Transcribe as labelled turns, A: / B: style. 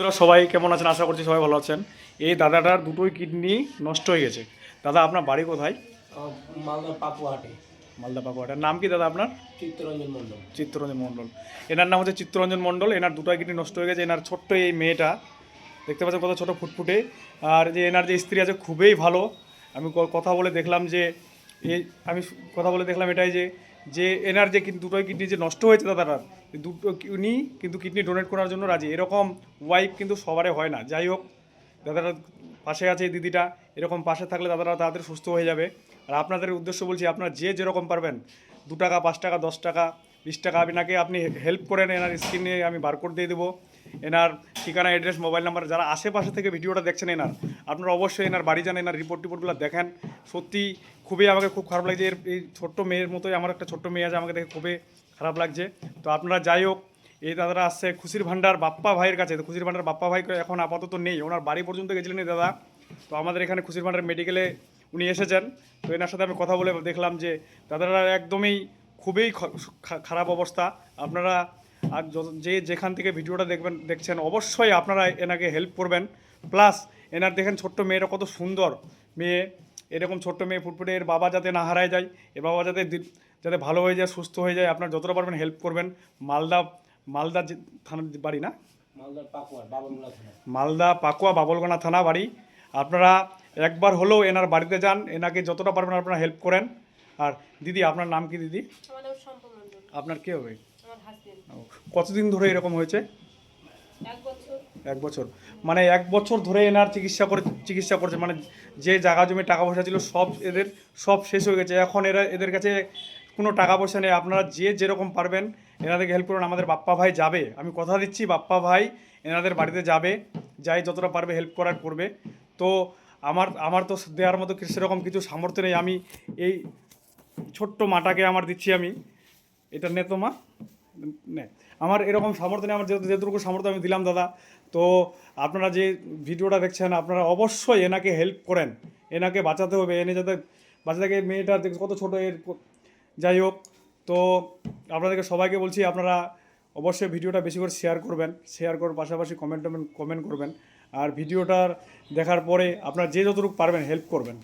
A: বন্ধুরা সবাই কেমন আছেন? আশা করছি সবাই ভালো আছেন। এই দাদাটার দুটোই কিডনি নষ্ট হয়ে গেছে। দাদা আপনার বাড়ি কোথায়?
B: মালদা পাপুয়াহাটে
A: মালদা পাকুয়াটার নাম কি দাদা আপনার?
B: চিত্তরঞ্জন মণ্ডল।
A: চিত্তরঞ্জন মণ্ডল। এনার নাম হচ্ছে চিত্তরঞ্জন মণ্ডল। এনার দুটোই কিডনি নষ্ট হয়ে গেছে। এনার ছোট্ট এই মেয়েটা দেখতে পাচ্ছেন কত ছোট ফুটফুটে। আর যে এনার যে স্ত্রী আছে খুবই ভালো। আমি কথা বলে দেখলাম যে এই আমি কথা বলে দেখলাম এটাই যে যে এনার যে কিন্তু দুটোই কিডনি যে নষ্ট হয়েছে দাদাটার দুটো উনি কিন্তু কিডনি ডোনেট করার জন্য রাজি। এরকম ওয়াইফ কিন্তু সবারে হয় না। যাই হোক, দাদারা পাশে আছে এই দিদিটা। এরকম পাশে থাকলে দাদারা তাদের সুস্থ হয়ে যাবে। আর আপনাদের উদ্দেশ্য বলছি, আপনারা যে যেরকম পারবেন, দু টাকা, পাঁচ টাকা, দশ টাকা বিশ টাকা আপনাকে আপনি হেল্প করেন, এনার স্ক্রিনে আমি বারকোড দিয়ে দেবো। এনার ঠিকানা অ্যাড্রেস মোবাইল নাম্বার যারা আশেপাশে থেকে ভিডিওটা দেখছেন এনার, আপনারা অবশ্যই এনার বাড়ি যান, এনার রিপোর্ট টিপোর্টগুলো দেখেন। সত্যি খুবই আমাকে খুব খারাপ লাগছে, এর, এই ছোট্ট মেয়ের মতোই আমার একটা ছোট্ট মেয়ে আছে, আমাকে দেখে খুবই খারাপ লাগছে। তো আপনারা যাই হোক, এই দাদারা আসছে খুশির ভান্ডার বাপ্পা ভাইয়ের কাছে। তো খুশির ভান্ডার বাপ্পা ভাই এখন আপাতত নেই, ওনার বাড়ি পর্যন্ত গেছিলেন এই দাদা। তো আমাদের এখানে খুশির ভান্ডার মেডিকেলে উনি এসেছেন। তো এনার সাথে আমি কথা বলে দেখলাম যে, দাদারা একদমই খুবই খারাপ অবস্থা। আপনারা আর যত- যে যেখান থেকে ভিডিওটা দেখবেন দেখছেন অবশ্যই আপনারা এনাকে হেল্প করবেন। প্লাস এনার দেখেন ছোট্ট মেয়েটা কত সুন্দর। মেয়ে এরকম ছোট্ট মেয়ে ফুটফুটে এর বাবা যাতে না হারায় যায় এর বাবা যাতে যাতে ভালো হয়ে যায় সুস্থ হয়ে যায় আপনার যতটা পারবেন হেল্প করবেন। মালদা মালদা থানার বাড়ি না? মালদা পাকুয়া বাবলগোনা থানা। বাড়ি। আপনারা একবার হলেও এনার বাড়িতে যান এনাকে যতটা পারবেন আপনারা হেল্প করেন। আর দিদি আপনার নাম কি দিদি? আপনার কে হবে? কতদিন ধরে এরকম হয়েছে?
C: এক বছর।
A: মানে এক বছর ধরে এনার চিকিৎসা করে চিকিৎসা করছে। মানে যে জায়গা জমি টাকা পয়সা ছিল সব এদের সব শেষ হয়ে গেছে। এখন এরা এদের কাছে কোনো টাকা পয়সা নেই। আপনারা যে যেরকম পারবেন এনাদেরকে হেল্প করুন। আমাদের বাপ্পা ভাই যাবে। আমি কথা দিচ্ছি বাপ্পা ভাই এনাদের বাড়িতে যাবে। যাই যতটা পারবে হেল্প করার করবে। তো আমার আমার তো দেওয়ার মতো সেরকম কিছু সামর্থ্য নেই। আমি এই ছোট্ট মাটাকে আমার দিচ্ছি আমি। এটা নে তো মা। নে। আমার এরকম সামর্থ্য নেই, আমার যেটুকু সামর্থ্য আমি দিলাম দাদা। তো আপনারা যে ভিডিওটা দেখছেন, আপনারা অবশ্যই এনাকে হেল্প করেন। এনাকে বাঁচাতে হবে, এনে যাতে বাঁচাতে গিয়ে মেয়েটা কত ছোটো এর যাই হোক। তো আপনাদেরকে সবাইকে বলছি, আপনারা অবশ্যই ভিডিওটা বেশি করে শেয়ার করবেন। শেয়ার করার পাশাপাশি কমেন্ট টমেন্ট কমেন্ট করবেন। আর ভিডিওটার দেখার পরে আপনারা যে যতটুকু পারবেন হেল্প করবেন।